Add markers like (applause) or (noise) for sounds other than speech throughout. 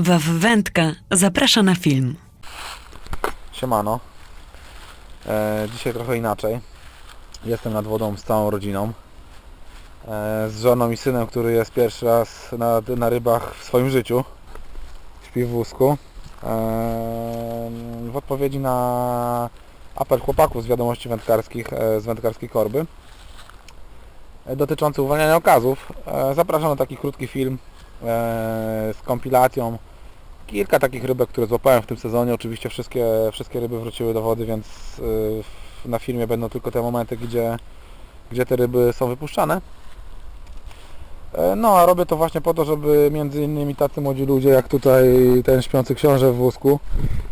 Waw Wędka zaprasza na film. Siemano. E, dzisiaj trochę inaczej. Jestem nad wodą z całą rodziną. E, z żoną i synem, który jest pierwszy raz na, na rybach w swoim życiu. Śpi w wózku. E, w odpowiedzi na apel chłopaków z wiadomości wędkarskich, e, z wędkarskiej korby e, dotyczący uwalniania okazów. E, zapraszam na taki krótki film e, z kompilacją kilka takich rybek, które złapałem w tym sezonie. Oczywiście wszystkie, wszystkie ryby wróciły do wody, więc y, na filmie będą tylko te momenty, gdzie, gdzie te ryby są wypuszczane. E, No a robię to właśnie po to, żeby między innymi tacy młodzi ludzie jak tutaj ten śpiący książę w wózku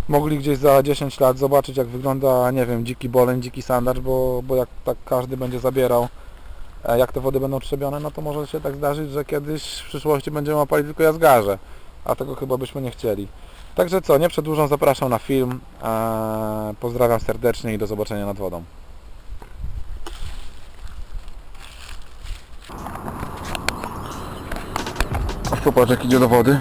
mogli gdzieś za 10 lat zobaczyć jak wygląda, nie wiem, dziki boleń, dziki sandacz, bo, bo jak tak każdy będzie zabierał e, jak te wody będą trzebione, no to może się tak zdarzyć, że kiedyś w przyszłości będziemy łapali tylko jazgarze a tego chyba byśmy nie chcieli. Także co, nie przedłużam, zapraszam na film. Eee, pozdrawiam serdecznie i do zobaczenia nad wodą. Popatrz jak idzie do wody.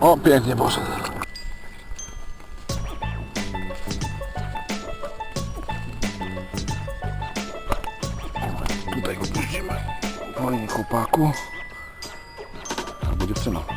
O, pięknie poszedł. Tutaj go puścimy. Fajnie chłopaku. Albo dziewczyna.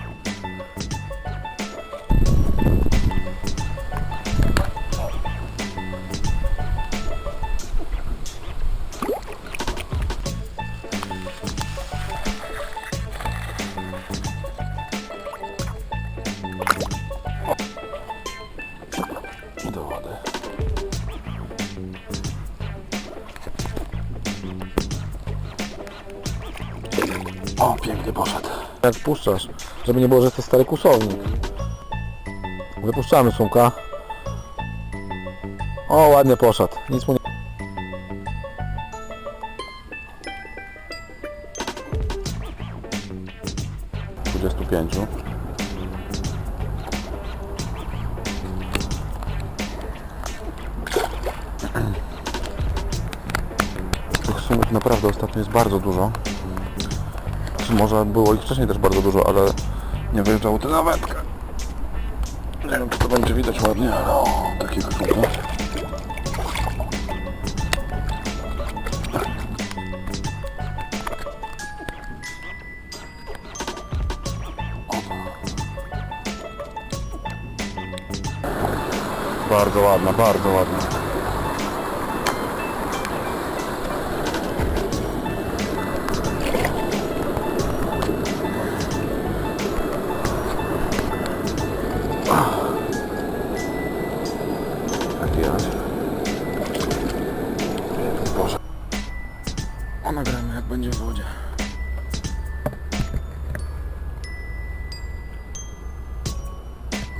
O, pięknie poszedł. Jak puszczasz, żeby nie było, że to stary kusownik. Wypuszczamy sumka. O, ładnie poszedł. Nic mu nie... Dwudziestu pięciu. Tych sumów naprawdę ostatnio jest bardzo dużo. Może było ich wcześniej też bardzo dużo, ale nie wyjeżdżało to na. Nie wiem, czy to będzie widać ładnie, ale o, takiego szuka. Bardzo ładna, bardzo ładna.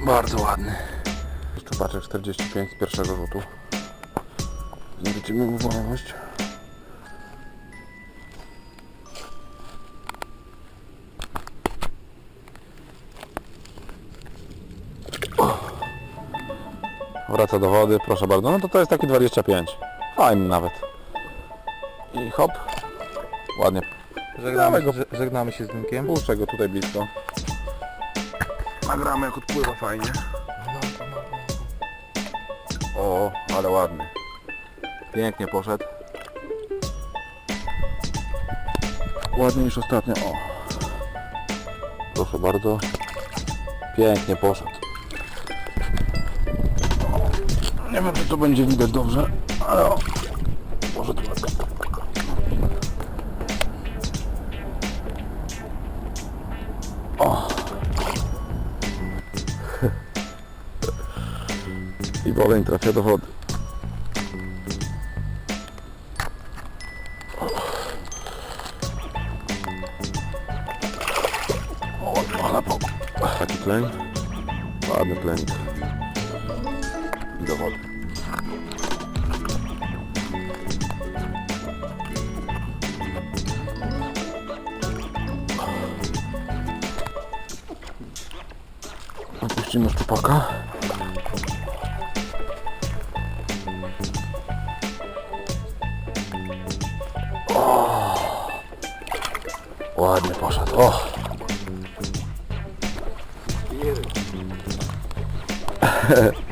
Bardzo ładny. Szczupaczek 45 z pierwszego rzutu. Zwrócimy uważność. Wraca do wody, proszę bardzo. No to to jest taki 25. Fajny nawet. I hop. Ładnie. Żegnamy, go. żegnamy się z Dymkiem. Puszczę go tutaj blisko. Nagramy jak odpływa fajnie. O, ale ładny. Pięknie poszedł. Ładniej niż ostatnio. O. Proszę bardzo. Pięknie poszedł. Nie wiem, czy to będzie widać dobrze, ale o. I woleń trafia do wody. Taki pleń. Ładny. I do wody. Opuścimy szczupaka. Ładnie poszedł. O! (laughs)